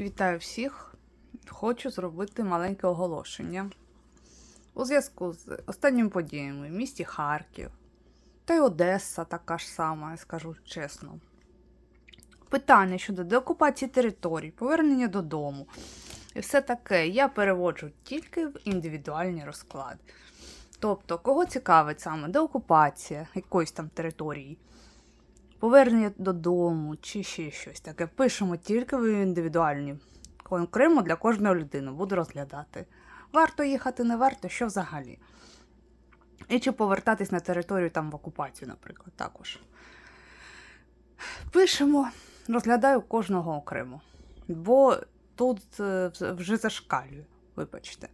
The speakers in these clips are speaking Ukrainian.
Вітаю всіх! Хочу зробити маленьке оголошення. У зв'язку з останніми подіями в місті Харків та й Одеса така ж сама, скажу чесно. Питання щодо деокупації територій, повернення додому і все таке я переводжу тільки в індивідуальні розклади. Тобто, кого цікавить саме деокупація якоїсь там території, повернення додому чи ще щось таке. Пишемо тільки в індивідуальні. Окремо для кожної людини буду розглядати. Варто їхати, не варто, що взагалі. І чи повертатись на територію там в окупацію, наприклад, також. Пишемо, розглядаю кожного окремо. Бо тут е, вже зашкалює, вибачте.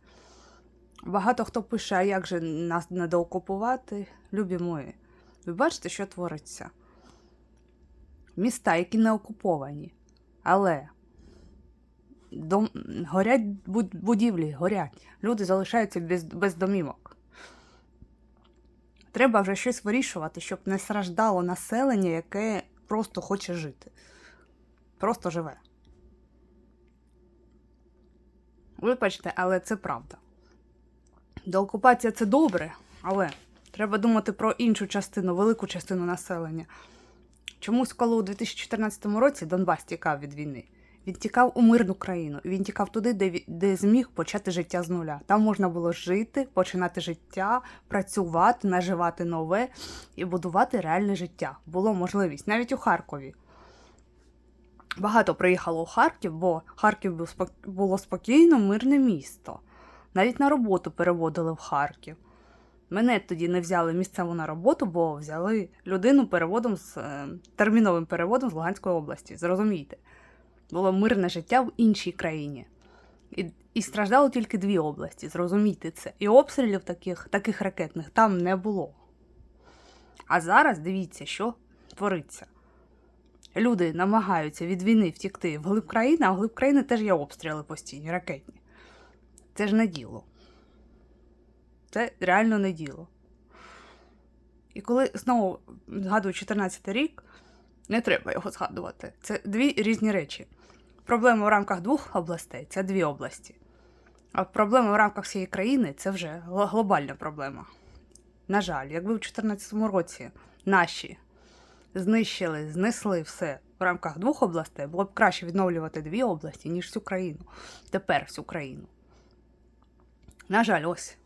Багато хто пише, а як же нас не доокупувати? Любі мої. Ви бачите, що твориться? Міста, які не окуповані, але дом... горять буд- будівлі, горять. Люди залишаються без, без домівок. Треба вже щось вирішувати, щоб не страждало населення, яке просто хоче жити. Просто живе. Вибачте, але це правда. Деокупація це добре, але треба думати про іншу частину, велику частину населення. Чомусь, коли у 2014 році Донбас тікав від війни, він тікав у мирну країну. Він тікав туди, де, де зміг почати життя з нуля. Там можна було жити, починати життя, працювати, наживати нове і будувати реальне життя. Було можливість навіть у Харкові. Багато приїхало у Харків, бо Харків було спокійно, мирне місто. Навіть на роботу переводили в Харків. Мене тоді не взяли місцеву на роботу, бо взяли людину переводом з е, терміновим переводом з Луганської області. Зрозумійте, було мирне життя в іншій країні. І, і страждало тільки дві області, зрозумійте це. І обстрілів таких, таких ракетних там не було. А зараз дивіться, що твориться. Люди намагаються від війни втікти вглиб країни, а вглиб країни теж є обстріли постійні, ракетні. Це ж не діло. Це реально не діло. І коли знову згадую 14 рік, не треба його згадувати. Це дві різні речі. Проблема в рамках двох областей це дві області. А проблема в рамках всієї країни це вже глобальна проблема. На жаль, якби в 2014 році наші знищили, знесли все в рамках двох областей, було б краще відновлювати дві області, ніж всю країну. Тепер всю країну. На жаль, ось.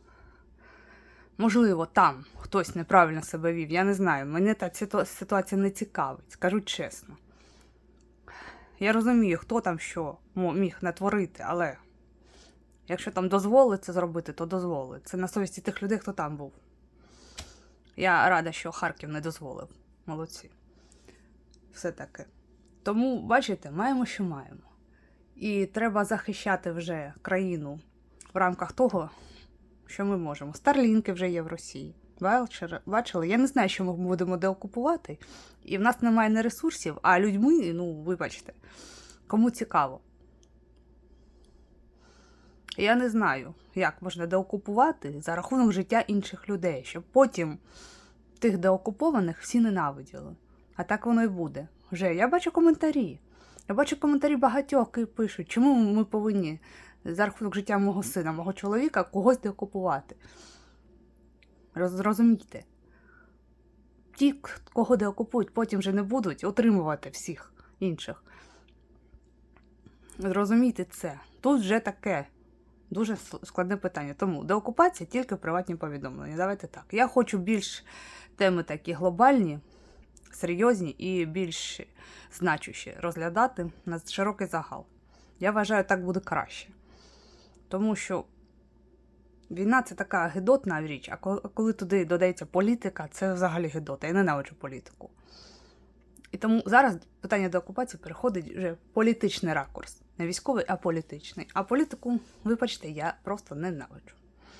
Можливо, там хтось неправильно себе вів, я не знаю. Мене та ситуація не цікавить, скажу чесно. Я розумію, хто там що міг натворити, але якщо там дозволили це зробити, то дозволили. Це на совісті тих людей, хто там був. Я рада, що Харків не дозволив. Молодці. Все таки. Тому, бачите, маємо, що маємо. І треба захищати вже країну в рамках того, що ми можемо. Старлінки вже є в Росії. Бачили? Бачили? Я не знаю, що ми будемо деокупувати. І в нас немає не ресурсів, а людьми, ну, вибачте, кому цікаво. Я не знаю, як можна деокупувати за рахунок життя інших людей, щоб потім тих деокупованих всі ненавиділи. А так воно і буде. Вже я бачу коментарі. Я бачу коментарі багатьох, які пишуть, чому ми повинні за рахунок життя мого сина, мого чоловіка, когось деокупувати. Роз- Зрозумійте. Ті, кого деокупують, потім вже не будуть отримувати всіх інших. Зрозумійте це. Тут вже таке дуже складне питання. Тому деокупація тільки приватні повідомлення. Давайте так. Я хочу більш теми такі глобальні, серйозні і більш значущі розглядати на широкий загал. Я вважаю, так буде краще. Тому що війна це така гидотна річ, а коли, коли туди додається політика, це взагалі гидота. Я ненавиджу політику. І тому зараз питання до окупації переходить вже в політичний ракурс. Не військовий, а політичний. А політику, вибачте, я просто ненавиджу.